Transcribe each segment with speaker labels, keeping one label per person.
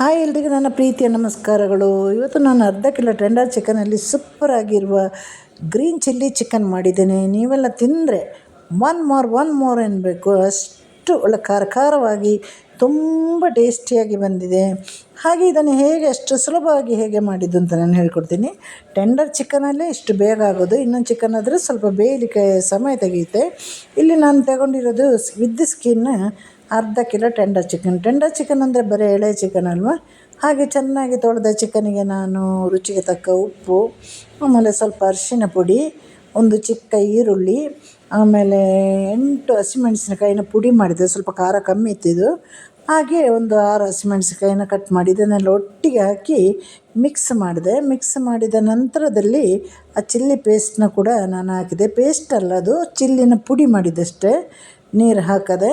Speaker 1: Hi ಎಲ್ರಿಗೂ ನನ್ನ ಪ್ರೀತಿಯ ನಮಸ್ಕಾರಗಳು. ಇವತ್ತು ನಾನು ಅರ್ಧ ಕಿಲೋ ಟೆಂಡರ್ ಚಿಕನಲ್ಲಿ ಸೂಪರ್ ಆಗಿರುವ ಗ್ರೀನ್ ಚಿಲ್ಲಿ ಚಿಕನ್ ಮಾಡಿದ್ದೇನೆ. ನೀವೆಲ್ಲ ತಿಂದರೆ ಒನ್ ಮೋರ್ ಒನ್ ಮೋರ್ ಅನ್ನಬೇಕು ಅಷ್ಟು ಒಳ್ಳೆ ಖಾರ ಖಾರವಾಗಿ ತುಂಬ ಟೇಸ್ಟಿಯಾಗಿ ಬಂದಿದೆ. ಹಾಗೆ ಇದನ್ನು ಹೇಗೆ ಅಷ್ಟು ಸುಲಭವಾಗಿ ಹೇಗೆ ಮಾಡಿದ್ದು ಅಂತ ನಾನು ಹೇಳ್ಕೊಡ್ತೀನಿ. ಟೆಂಡರ್ ಚಿಕನಲ್ಲೇ ಇಷ್ಟು ಬೇಗ ಆಗೋದು. ಇನ್ನೊಂದು ಚಿಕನ್ ಆದರೆ ಸ್ವಲ್ಪ ಬೇಯಲಿಕ್ಕೆ ಸಮಯ ತೆಗೆಯುತ್ತೆ. ಇಲ್ಲಿ ನಾನು ತಗೊಂಡಿರೋದು ವಿದ್ ಸ್ಕಿನ್ ಅರ್ಧ kilo tender chicken. Tender chicken ಅಂದರೆ ಬರೀ ಎಳೆ ಚಿಕನ್ ಅಲ್ವಾ? ಹಾಗೆ ಚೆನ್ನಾಗಿ ತೊಳೆದ ಚಿಕನಿಗೆ ನಾನು ರುಚಿಗೆ ತಕ್ಕ ಉಪ್ಪು, ಆಮೇಲೆ ಸ್ವಲ್ಪ ಅರಿಶಿನ ಪುಡಿ ಒಂದು ಚಿಕ್ಕ ಈರುಳ್ಳಿ, ಆಮೇಲೆ ಎಂಟು ಹಸಿಮೆಣಸಿನಕಾಯಿನ ಪುಡಿ ಮಾಡಿದೆ ಸ್ವಲ್ಪ ಖಾರ ಕಮ್ಮಿ ಇತ್ತು ಇದು. ಹಾಗೆ ಒಂದು ಆರು ಹಸಿಮೆಣಸಿನಕಾಯಿನ ಕಟ್ ಮಾಡಿ ಇದನ್ನೆಲ್ಲ ಒಟ್ಟಿಗೆ ಹಾಕಿ ಮಿಕ್ಸ್ ಮಾಡಿದೆ. ಮಿಕ್ಸ್ ಮಾಡಿದ ನಂತರದಲ್ಲಿ ಆ ಚಿಲ್ಲಿ ಪೇಸ್ಟ್ನ ಕೂಡ ನಾನು ಹಾಕಿದೆ. ಪೇಸ್ಟ್ ಅಲ್ಲ ಅದು ಚಿಲ್ಲಿನ ಪುಡಿ ಮಾಡಿದ್ದಷ್ಟೇ. ನೀರು ಹಾಕದೆ,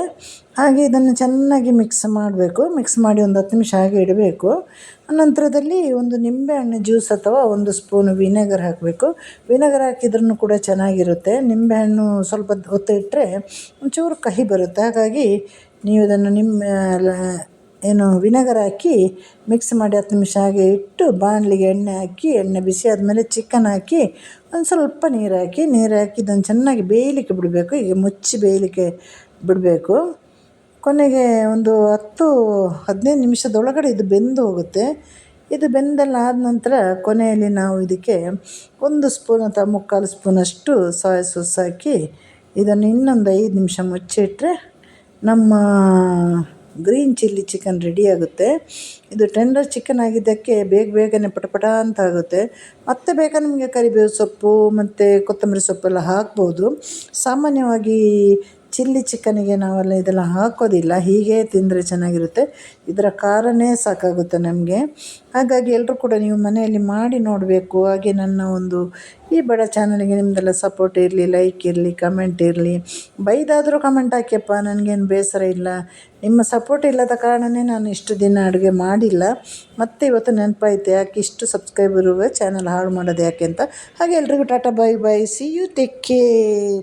Speaker 1: ಹಾಗೆ ಇದನ್ನು ಚೆನ್ನಾಗಿ ಮಿಕ್ಸ್ ಮಾಡಬೇಕು. ಮಿಕ್ಸ್ ಮಾಡಿ ಒಂದು ಹತ್ತು ನಿಮಿಷ ಹಾಗೆ ಇಡಬೇಕು. ನಂತರದಲ್ಲಿ ಒಂದು ನಿಂಬೆಹಣ್ಣು ಜ್ಯೂಸ್ ಅಥವಾ ಒಂದು ಸ್ಪೂನ್ ವಿನೆಗರ್ ಹಾಕಬೇಕು. ವಿನೆಗರ್ ಹಾಕಿದ್ರೂ ಕೂಡ ಚೆನ್ನಾಗಿರುತ್ತೆ. ನಿಂಬೆಹಣ್ಣು ಸ್ವಲ್ಪ ಹೊತ್ತು ಇಟ್ಟರೆ ಒಂಚೂರು ಕಹಿ ಬರುತ್ತೆ. ಹಾಗಾಗಿ ನೀವು ಇದನ್ನು ನಿಮ್ಮ ಏನು ವಿನೆಗರ್ ಹಾಕಿ ಮಿಕ್ಸ್ ಮಾಡಿ ಹತ್ತು ನಿಮಿಷ ಹಾಗೆ ಇಟ್ಟು ಬಾಣಲಿಗೆ ಎಣ್ಣೆ ಹಾಕಿ, ಎಣ್ಣೆ ಬಿಸಿ ಆದಮೇಲೆ ಚಿಕನ್ ಹಾಕಿ ಒಂದು ಸ್ವಲ್ಪ ನೀರು ಹಾಕಿ ನೀರು ಹಾಕಿ ಇದನ್ನು ಚೆನ್ನಾಗಿ ಬೇಯಲಿಕ್ಕೆ ಬಿಡಬೇಕು. ಈಗ ಮುಚ್ಚಿ ಬೇಯಲಿಕ್ಕೆ ಬಿಡಬೇಕು. ಕೊನೆಗೆ ಒಂದು ಹತ್ತು, ಹದಿನೈದು ನಿಮಿಷದೊಳಗಡೆ ಇದು ಬೆಂದು ಹೋಗುತ್ತೆ. ಇದು ಬೆಂದೆಲ್ಲ ಆದ ನಂತರ ಕೊನೆಯಲ್ಲಿ ನಾವು ಇದಕ್ಕೆ ಒಂದು ಸ್ಪೂನ್ ಅಥವಾ ಮುಕ್ಕಾಲು ಸ್ಪೂನಷ್ಟು ಸಾಯ ಸಾಸ್ ಹಾಕಿ ಇದನ್ನು ಇನ್ನೊಂದು ಐದು ನಿಮಿಷ ಮುಚ್ಚಿಟ್ರೆ ನಮ್ಮ ಗ್ರೀನ್ ಚಿಲ್ಲಿ ಚಿಕನ್ ರೆಡಿಯಾಗುತ್ತೆ ಇದು ಟೆಂಡರ್ ಚಿಕನ್ ಆಗಿದ್ದಕ್ಕೆ ಬೇಗ ಬೇಗನೆ ಪಟ ಪಟ ಅಂತ ಆಗುತ್ತೆ. ಮತ್ತೆ ಬೇಕಾ ನಿಮಗೆ ಕರಿಬೇವು ಸೊಪ್ಪು, ಮತ್ತು ಕೊತ್ತಂಬರಿ ಸೊಪ್ಪೆಲ್ಲ ಹಾಕ್ಬೋದು. ಸಾಮಾನ್ಯವಾಗಿ ಚಿಲ್ಲಿ ಚಿಕನಿಗೆ ನಾವೆಲ್ಲ ಇದೆಲ್ಲ ಹಾಕೋದಿಲ್ಲ, ಹೀಗೆ ತಿಂದರೆ ಚೆನ್ನಾಗಿರುತ್ತೆ. ಇದರ ಖಾರನೇ ಸಾಕಾಗುತ್ತೆ ನಮಗೆ. ಹಾಗಾಗಿ ಎಲ್ಲರೂ ಕೂಡ ನೀವು ಮನೆಯಲ್ಲಿ ಮಾಡಿ ನೋಡಬೇಕು. ಹಾಗೆ ನನ್ನ ಒಂದು ಈ ಬಡ ಚಾನಲ್ಗೆ ನಿಮ್ಮದೆಲ್ಲ ಸಪೋರ್ಟ್ ಇರಲಿ ಲೈಕ್ ಇರಲಿ ಕಮೆಂಟ್ ಇರಲಿ. ಬೈದಾದರೂ ಕಮೆಂಟ್ ಹಾಕಿಯಪ್ಪ, ನನಗೇನು ಬೇಸರ ಇಲ್ಲ. ನಿಮ್ಮ ಸಪೋರ್ಟ್ ಇಲ್ಲದ ಕಾರಣವೇ ನಾನು ಇಷ್ಟು ದಿನ ಅಡುಗೆ ಮಾಡಿಲ್ಲ. ಮತ್ತೆ ಇವತ್ತು ನೆನಪಾಯ್ತು ಯಾಕೆ ಇಷ್ಟು ಸಬ್ಸ್ಕ್ರೈಬರ್ ಚಾನಲ್ ಹಾಳು ಮಾಡೋದು ಯಾಕೆ ಅಂತ. ಹಾಗೆ ಎಲ್ರಿಗೂ tata bye bye see you take care